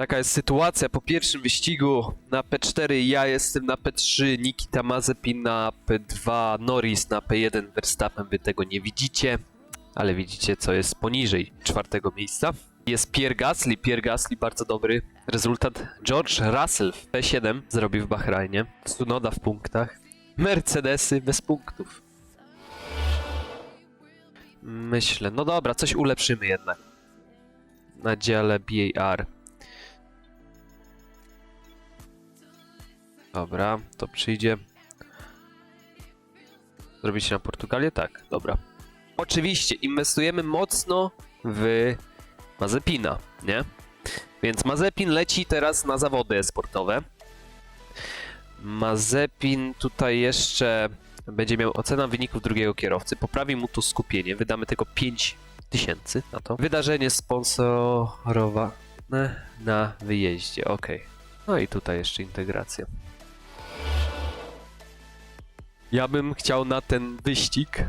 Taka jest sytuacja po pierwszym wyścigu na P4. Ja jestem na P3, Nikita Mazepin na P2, Norris na P1, Verstappen. Wy tego nie widzicie, ale widzicie co jest poniżej czwartego miejsca. Jest Pierre Gasly, Pierre Gasly bardzo dobry rezultat. George Russell w P7 zrobił w Bahrajnie. Tsunoda w punktach. Mercedesy bez punktów. Myślę, no dobra, coś ulepszymy jednak. Na dziale BAR. Dobra, to przyjdzie. Zrobić na Portugalię? Tak, dobra. Oczywiście, inwestujemy mocno w Mazepina, nie? Więc Mazepin leci teraz na zawody sportowe. Mazepin tutaj jeszcze będzie miał ocena wyników drugiego kierowcy. Poprawi mu to skupienie. Wydamy tylko 5 tysięcy na to. Wydarzenie sponsorowane na wyjeździe. Ok. No i tutaj jeszcze integracja. Ja bym chciał na ten wyścig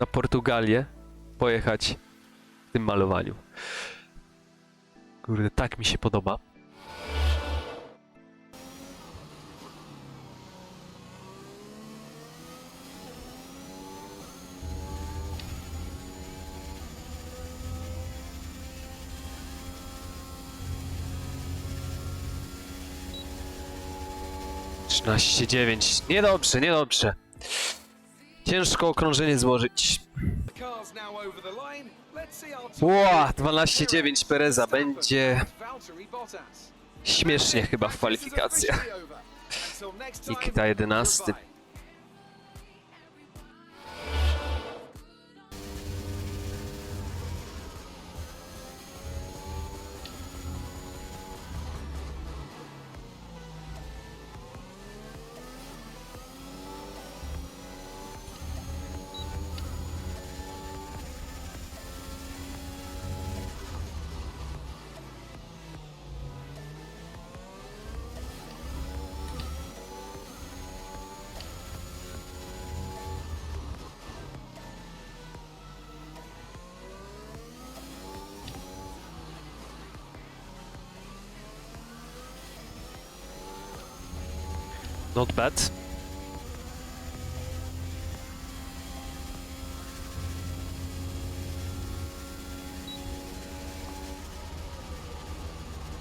na Portugalię pojechać w tym malowaniu. Kurde, tak mi się podoba. Trzynaście dziewięć. Niedobrze, niedobrze. Ciężko okrążenie złożyć. Ła, 12-9 Pereza będzie śmiesznie chyba w kwalifikacjach. Nikita 11. Not bad.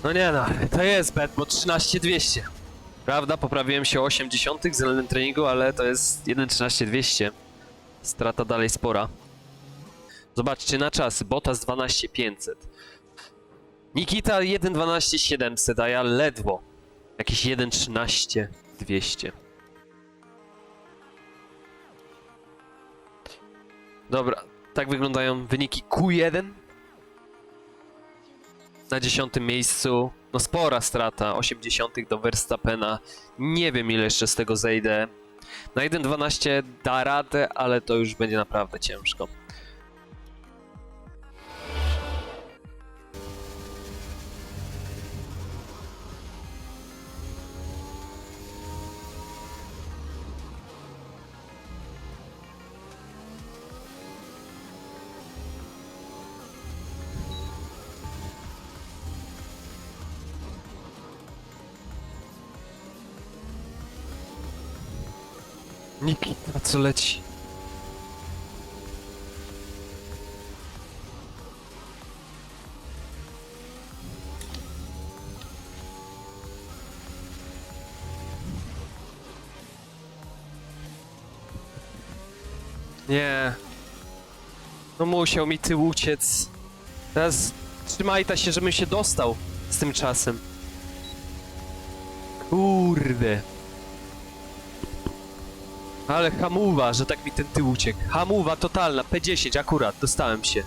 No nie no, to jest bad, bo 13200. Prawda, poprawiłem się o 80 względem treningu, ale to jest 1.13200. Strata dalej spora. Zobaczcie na czasy, Bottas 12500. Nikita 1.12700, a ja ledwo. Jakieś 1.13 200. Dobra, tak wyglądają wyniki Q1. Na dziesiątym miejscu, no spora strata, 80 do Verstappena. Nie wiem ile jeszcze z tego zejdę. Na 1.12 da radę, ale to już będzie naprawdę ciężko. Nikita, co leci? Nie. No musiał mi ty uciec. Teraz trzymaj ta się, żebym się dostał z tym czasem. Kurde. Ale hamuwa, że tak mi ten tył uciekł. Hamuwa totalna, P10 akurat, dostałem się.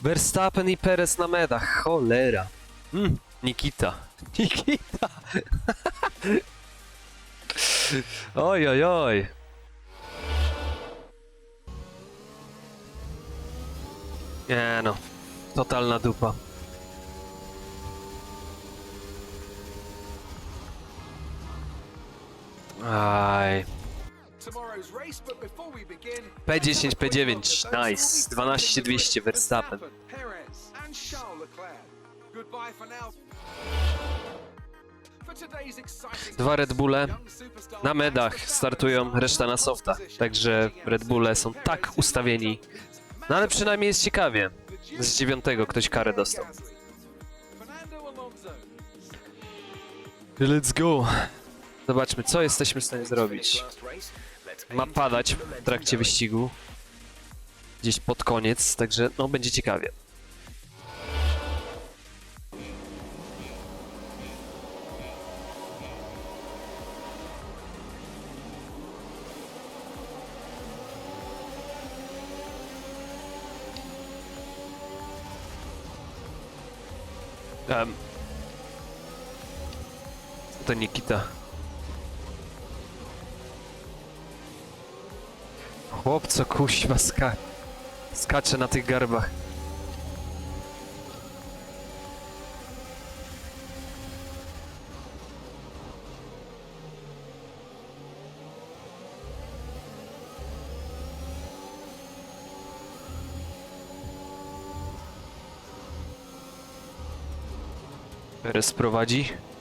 Verstappen i Perez na medach, cholera. Mm, Nikita. Nikita! oj, oj, oj. Nie no, totalna dupa. Aj. P10, P9, nice. 12200 Verstappen. Dwa Red Bulle na medach startują, reszta na softa. Także Red Bulle są tak ustawieni. No ale przynajmniej jest ciekawie. Z dziewiątego ktoś karę dostał. Let's go. Zobaczmy, co jesteśmy w stanie zrobić. Ma padać w trakcie wyścigu. Gdzieś pod koniec, także no będzie ciekawie. Um, to Nikita. Chłopco kuźwa ska skacze na tych garbach. Perez prowadzi.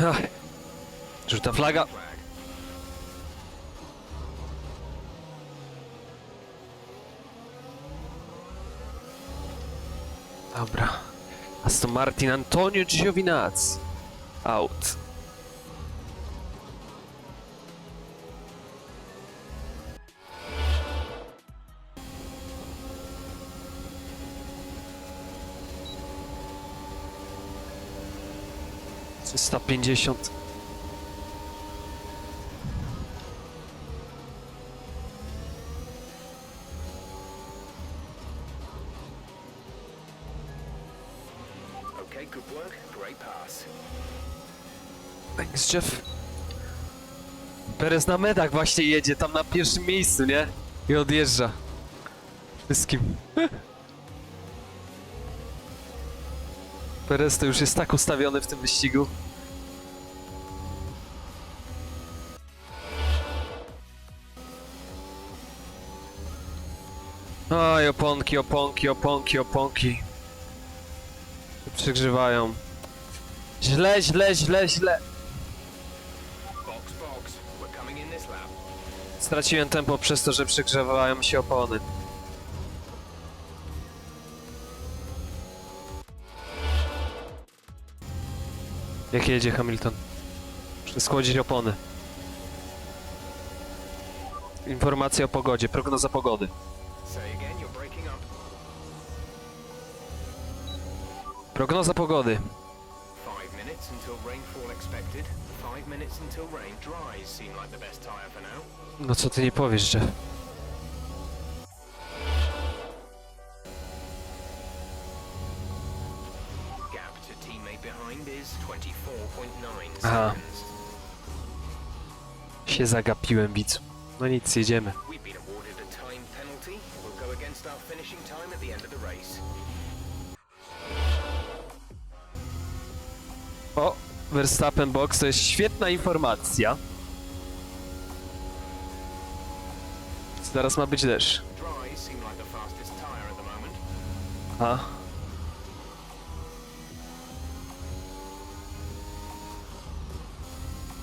Ach. Żółta flaga. Dobra. Aston Martin Antonio Giovinazzi. Out. Trzysta pięćdziesiąt. Okay, good work. Great pass. Thanks, Jeff. Perez na medach właśnie jedzie, tam na pierwszym miejscu, nie? I odjeżdża. Wszystkim. Perez to już jest tak ustawiony w tym wyścigu. Oj, oponki, oponki, oponki, oponki. Przegrzewają. Źle, źle, źle, źle. Straciłem tempo przez to, że przegrzewają się opony. Jak jedzie Hamilton? Muszę schłodzić opony. Informacja o pogodzie, prognoza pogody. Say again, Prognoza pogody. Five minutes until rainfall expected. Five minutes until rain dries seem like the best tire for now. No co ty nie powiesz, Jeff? Gap to teammate behind is 24.9 Aha. seconds. Się zagapiłem, widzu. No nic, jedziemy. Verstappen Box to jest świetna informacja. Zaraz ma być deszcz. Dries seem like the fastest tire at the moment. A.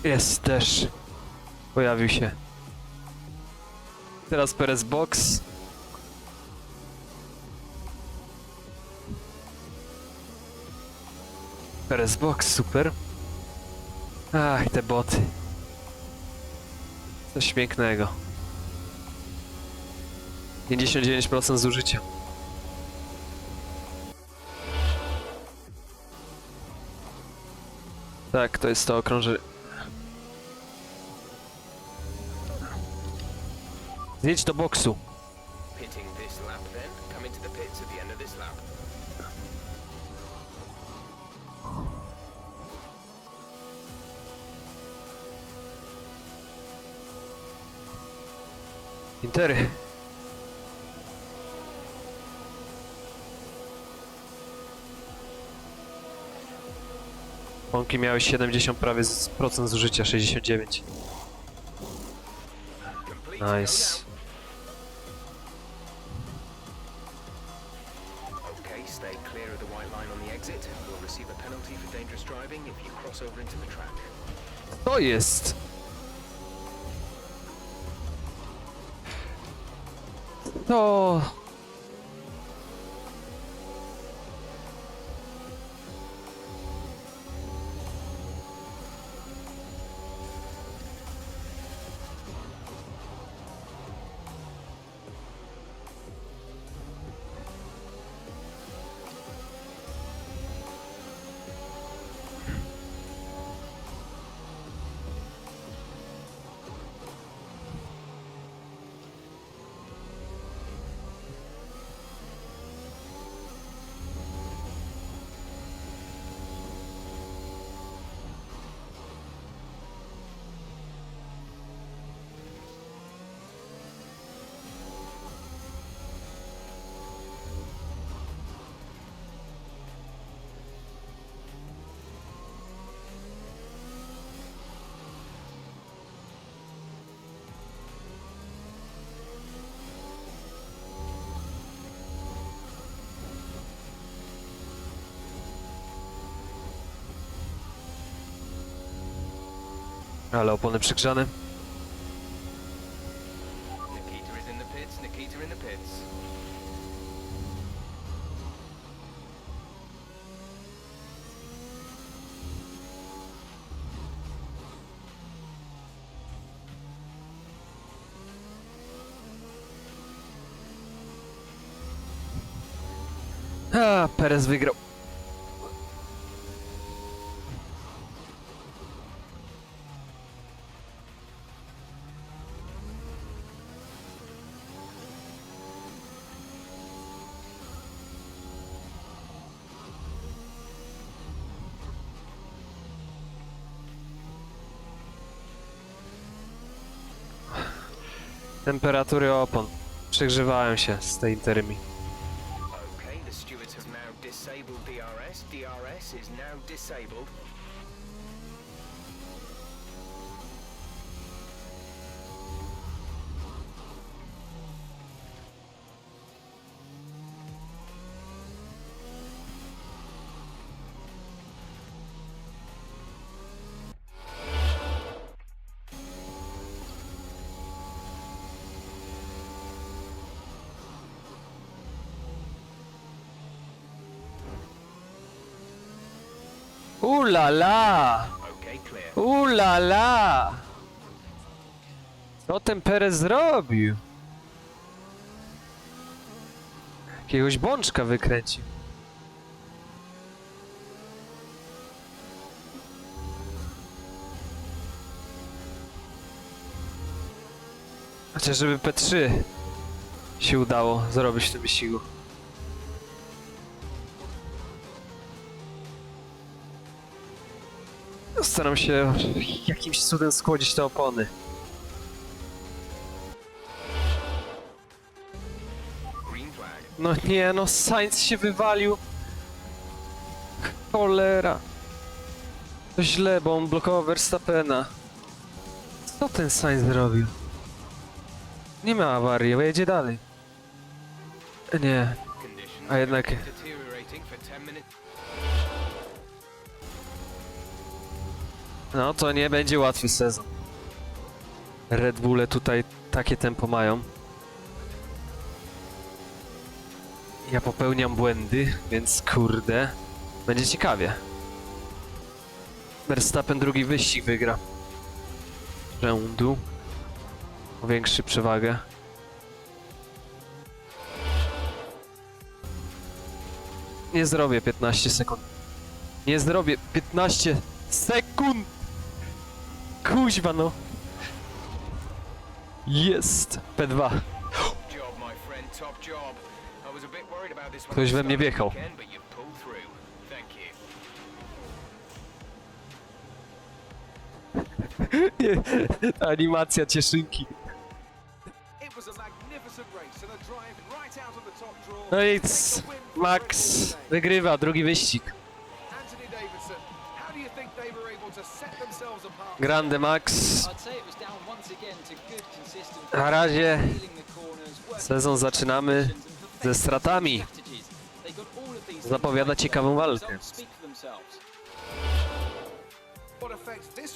Jest deszcz. Pojawił się. Teraz Perez Box. Perez Box, super. Ach, te boty. Coś pięknego. 59% zużycia. Tak, to jest to okrążenie. Zjedź do boksu. Intery. Pąki miały 70 prawie z procent zużycia, 69. Complete. no Nice. Okay, stay clear of the white line on the exit. You'll receive a penalty for dangerous driving if you cross over into the track. To jest! To... Ale opony przygrzane. Nikita is in the pits. Nikita in the pits. A, Perez wygrał. Temperatury opon. Przegrzewają się z tej interymi. Okay, the stewards have now disabled DRS. DRS is now disabled. Ooh la la! Okay, clear. Ooh la la! Co ten Perez zrobił? Jakiegoś bączka wykręcił. Chociaż żeby P3 się udało zrobić w tym wyścigu. Staram się jakimś cudem skłodzić te opony. No nie, no Sainz się wywalił. Cholera. To źle, bo on blokował Verstappena. Co ten Sainz zrobił? Nie ma awarii, jedzie dalej. Nie, Conditions a jednak... No to nie będzie łatwy sezon. Red Bulle tutaj takie tempo mają. Ja popełniam błędy, więc kurde, będzie ciekawie. Verstappen drugi wyścig wygra. Rzędu. powiększy przewagę. Nie zrobię 15 sekund. Nie zrobię 15 sekund! Kuźwa no. Jest! P2. Job, my friend, top job. I was a bit worried about this when Ktoś we mnie wjechał. Animacja cieszynki. No i Max wygrywa drugi wyścig. Grande Max. Na razie sezon zaczynamy ze stratami. Zapowiada ciekawą walkę.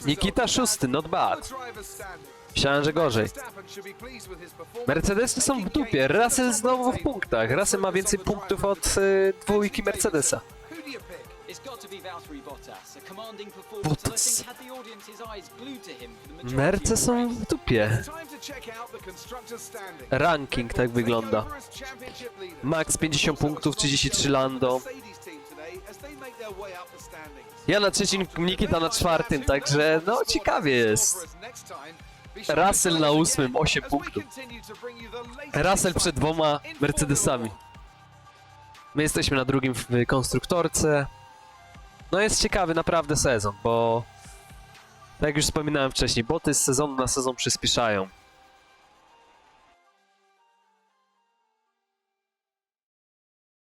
Nikita szósty, not bad. Myślałem, że gorzej. Mercedesy są w dupie. Russell znowu w punktach. Russell ma więcej punktów od y, dwójki Mercedesa. It's got to be Valtteri Bottas, a commanding performance that I think had the audience's eyes glued to him for the majority Merce of the są race. w dupie. Time to check out the constructors standing. Ranking tak wygląda. Max 50 punktów, 33 Lando. Ja na trzecim, Nikita na czwartym, także no ciekawie jest. Russell na ósmym, 8 punktów. Russell przed dwoma Mercedesami. My jesteśmy na drugim w konstruktorce. No jest ciekawy naprawdę sezon, bo tak jak już wspominałem wcześniej, boty z sezonu na sezon przyspieszają.